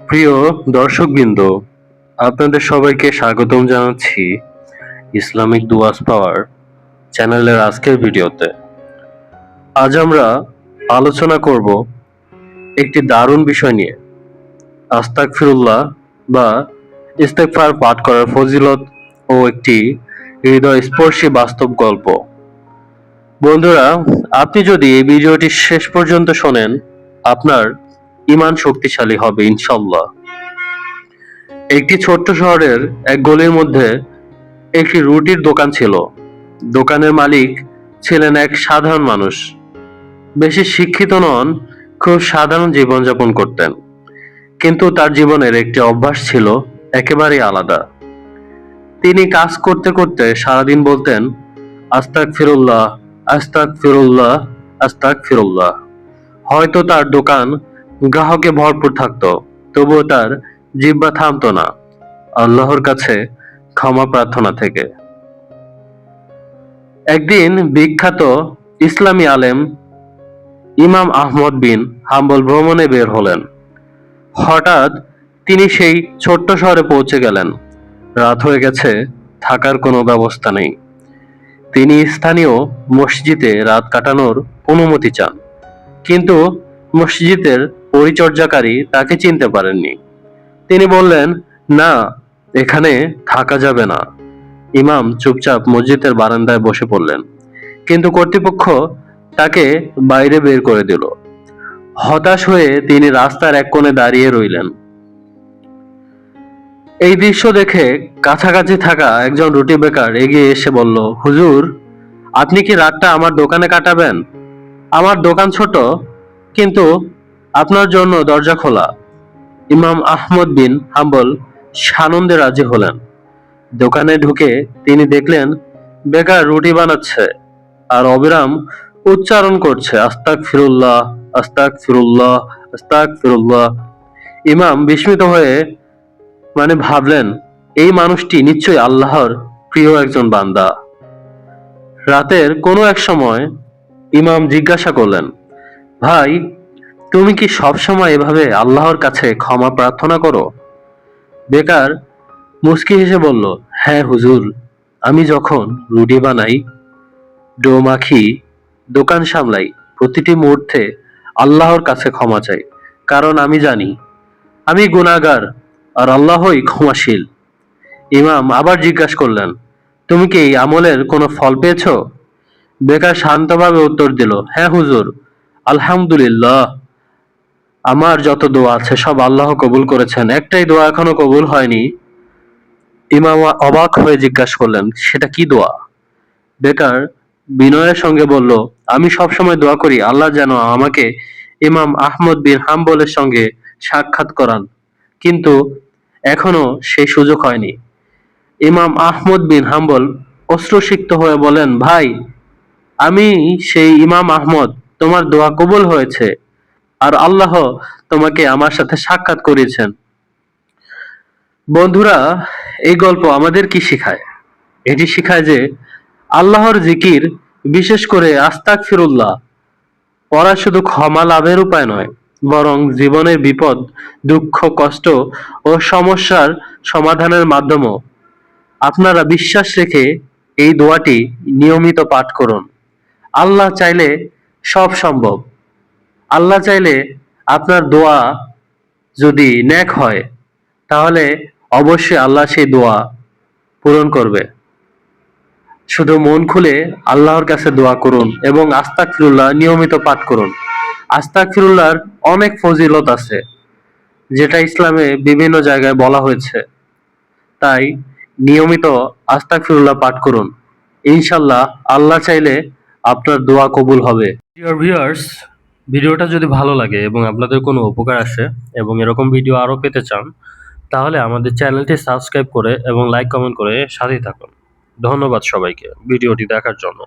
প্রিয় দর্শকবৃন্দ, আপনাদের সবাইকে স্বাগতম জানাচ্ছি ইসলামিক দুয়াস পাওয়ার চ্যানেলের আজকের ভিডিওতে। আজ আমরা আলোচনা করব একটি দারুণ বিষয় নিয়ে। আস্তাক ফিরুল্লাহ বা ইস্তেকফার পাঠ করার ফজিলত ও একটি হৃদয় স্পর্শী বাস্তব গল্প। বন্ধুরা, আপনি যদি এই ভিডিওটি শেষ পর্যন্ত শোনেন, আপনার ইমান শক্তিশালী হবে ইনশাল্লাহ একটি ছোট্ট শহরের এক গলির মধ্যে একটি রুটির দোকান ছিল। দোকানের মালিক ছিলেন এক সাধারণ মানুষ। বেশি শিক্ষিত নন, খুব সাধারণ জীবনযাপন করতেন। কিন্তু তার জীবনের একটি অভ্যাস ছিল একেবারেই আলাদা। তিনি কাজ করতে করতে সারাদিন বলতেন আস্তাক ফিরুল্লাহ আস্তাক ফিরুল্লাহ আস্তাক ফিরুল্লাহ হয়তো তার দোকান গ্রাহকে ভরপুর থাকতো, তবুও তার জিব্বা থামতো না। আল্লাহর কাছে ক্ষমা প্রার্থনা থেকে। একদিন বিখ্যাত ইসলামী আলেম ইমাম আহমদ বিন হাম্বল ভ্রমণে বের হলেন। হঠাৎ তিনি সেই ছোট্ট শহরে পৌঁছে গেলেন। রাত হয়ে গেছে, থাকার কোনো ব্যবস্থা নেই। তিনি স্থানীয় মসজিদে রাত কাটানোর অনুমতি চান। কিন্তু মসজিদের পরিচর্যাকারী তাকে চিনতে পারেননি। তিনি বললেন, না, এখানে থাকা যাবে না। ইমাম চুপচাপ মসজিদের বারান্দায় বসে পড়লেন। কিন্তু কর্তৃপক্ষ তাকে বাইরে বের করে দিল। হতাশ হয়ে তিনি রাস্তার এক কোণে দাঁড়িয়ে রইলেন। এই দৃশ্য দেখে কাছাকাছি থাকা একজন রুটি বেকার এগিয়ে এসে বলল, হুজুর, আপনি কি রাতটা আমার দোকানে কাটাবেন? আমার দোকান ছোট, কিন্তু আপনার জন্য দরজা খোলা। ইমাম আহমদ বিন হাম্বল সানন্দে রাজি হলেন। দোকানে ঢুকে তিনি দেখলেন বেকার রুটি বানাচ্ছে আর অবিরাম উচ্চারণ করছে আস্তাক ফিরুল্লাহ আস্তাক ফিরুল্লাহ আস্তাক ফিরুল্লাহ ইমাম বিস্মিত হয়ে মানে ভাবলেন, এই মানুষটি নিশ্চয়ই আল্লাহর প্রিয় একজন বান্দা। রাতের কোনো এক সময় ইমাম জিজ্ঞাসা করলেন, ভাই তুমি কি সবসময় এভাবে আল্লাহর কাছে ক্ষমা প্রার্থনা করো? বেকার মুস্কি হেসে বলল হ্যাঁ হুজুর, আমি যখন রুটি বানাই, ডো মাখি, দোকান সামলাই, প্রতিটি মুহূর্তে আল্লাহর কাছে ক্ষমা চাই। কারণ আমি জানি, আমি গুনাহগার আর আল্লাহই ক্ষমাশীল। ইমাম আবার জিজ্ঞাসা করলেন, তুমি কি এই আমলের কোনো ফল পেয়েছ? বেকার শান্তভাবে উত্তর দিল হ্যাঁ হুজুর, আলহামদুলিল্লাহ। আমার যত দোয়া আছে, সব আল্লাহ কবুল করেছেন। একটাই দোয়া এখনও কবুল হয়নি। ইমাম অবাক হয়ে জিজ্ঞাসা করলেন, সেটা কি দোয়া? বেকার বিনয়ের সঙ্গে বলল, আমি সব সময় দোয়া করি, আল্লাহ যেন আমাকে ইমাম আহমদ বিন হাম্বলের সঙ্গে সাক্ষাৎ করান। কিন্তু এখনও সেই সুযোগ হয়নি। ইমাম আহমদ বিন হাম্বল অশ্রুসিক্ত হয়ে বলেন, ভাই, আমি সেই ইমাম আহমদ, তোমার দোয়া কবুল হয়েছে। আর আল্লাহ তোমাকে আমার সাথে সাক্ষাৎ করিয়েছেন বন্ধুরা, এই গল্প আমাদের কি শেখায়? এটি শেখায় যে আল্লাহর জিকির, বিশেষ করে আস্তাক ফিরুল্লাহ পড়া শুধু ক্ষমা লাভের উপায় নয়, বরং জীবনের বিপদ, দুঃখ, কষ্ট ও সমস্যার সমাধানের মাধ্যমও। আপনারা বিশ্বাস রেখে এই দোয়াটি নিয়মিত পাঠ করুন। আল্লাহ চাইলে সব সম্ভব। আল্লাহ চাইলে আপনার দোয়া যদি ন্যাক হয়, তাহলে অবশ্যই আল্লাহ সেই দোয়া পূরণ করবে। শুধু মন খুলে আল্লাহর কাছে দোয়া করুন এবং আস্তাক ফিরুল্লাহ নিয়মিত পাঠ করুন। আস্তাক ফিরুল্লাহর অনেক ফজিলত আছে, যেটা ইসলামে বিভিন্ন জায়গায় বলা হয়েছে। তাই নিয়মিত আস্তাক ফিরুল্লাহ পাঠ করুন। ইনশাল্লাহ আল্লাহ চাইলে আপনার দোয়া কবুল হবে। ডিয়ার ভিউয়ার্স ভিডিওটা যদি ভালো লাগে এবং আপনাদের কোনো উপকার আসে এবং এরকম ভিডিও আরও পেতে চান, তাহলে আমাদের চ্যানেলটি সাবস্ক্রাইব করে এবং লাইক কমেন্ট করে সাথেই থাকুন। ধন্যবাদ সবাইকে ভিডিওটি দেখার জন্য।